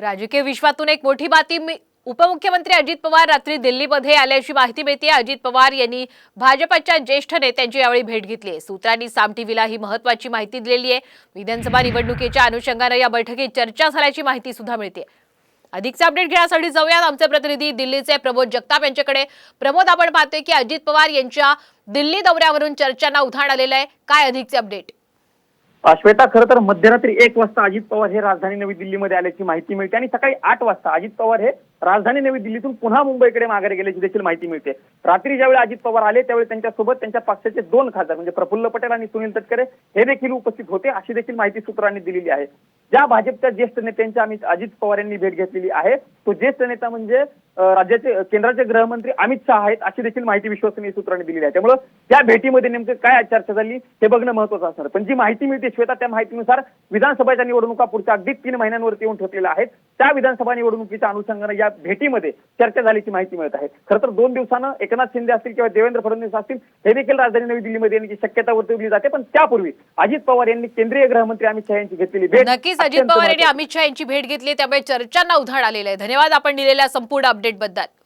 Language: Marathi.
राजकीय विश्वातून एक मोठी बातमी उपमुख्यमंत्री अजित पवार रात्री दिल्लीमध्ये आल्याची माहिती मिळते. अजित पवार यांनी भाजपच्या ज्येष्ठ नेत्यांची यावेळी भेट घेतली आहे. सूत्रांनी साम टीव्हीला ही महत्वाची माहिती दिलेली आहे. विधानसभा निवडणुकीच्या अनुषंगानं या बैठकीत चर्चा झाल्याची माहिती सुद्धा मिळते. अधिकचा अपडेट घेण्यासाठी जाऊयात. आमचे प्रतिनिधी दिल्लीचे प्रमोद जगताप यांच्याकडे. प्रमोद आपण पाहतोय की अजित पवार यांच्या दिल्ली दौऱ्यावरून चर्चांना उधाण आलेलं आहे. काय अधिकचे अपडेट? श्वेता खरं तर मध्यरात्री एक वाजता अजित पवार हे राजधानी नवी दिल्लीमध्ये आल्याची माहिती मिळते आणि सकाळी आठ वाजता अजित पवार हे राजधानी नवी दिल्लीतून पुन्हा मुंबईकडे माघारी गेल्याची देखील माहिती मिळते. रात्री ज्यावेळी अजित पवार आले त्यावेळी त्यांच्यासोबत त्यांच्या पक्षाचे दोन खासदार म्हणजे प्रफुल्ल पटेल आणि सुनील तटकरे हे देखील उपस्थित होते अशी देखील माहिती सूत्रांनी दिलेली आहे. ज्या भाजपच्या ज्येष्ठ नेत्यांच्या आम्ही अजित पवार यांनी भेट घेतलेली आहे तो ज्येष्ठ नेता म्हणजे राज्याचे केंद्राचे गृहमंत्री अमित शहा आहेत अशी देखील माहिती विश्वसनीय सूत्रांनी दिलेली आहे. त्यामुळे त्या भेटीमध्ये नेमकं काय चर्चा झाली हे बघणं महत्वाचं असणार. पण जी माहिती मिळते श्वेता त्या माहितीनुसार विधानसभेच्या निवडणुका पुढच्या अगदी तीन महिन्यांवरती येऊन ठेवलेल्या आहेत. त्या विधानसभा निवडणुकीच्या अनुषंगाने या भेटीमध्ये चर्चा झाल्याची माहिती मिळत आहे. खरं तर दोन दिवसानं एकनाथ शिंदे असतील किंवा देवेंद्र फडणवीस असतील हे देखील राजधानी नवी दिल्लीमध्ये येण्याची शक्यता वर्तवली जाते. पण त्यापूर्वी अजित पवार यांनी केंद्रीय गृहमंत्री अमित शहा यांची घेतलेली भेट नक्कीच अजित पवार यांनी. अमित शहा यांची भेट घेतली. त्यामुळे चर्चांना उधाण आलेलं आहे. धन्यवाद आपण दिलेल्या संपूर्ण अपडेटबद्दल.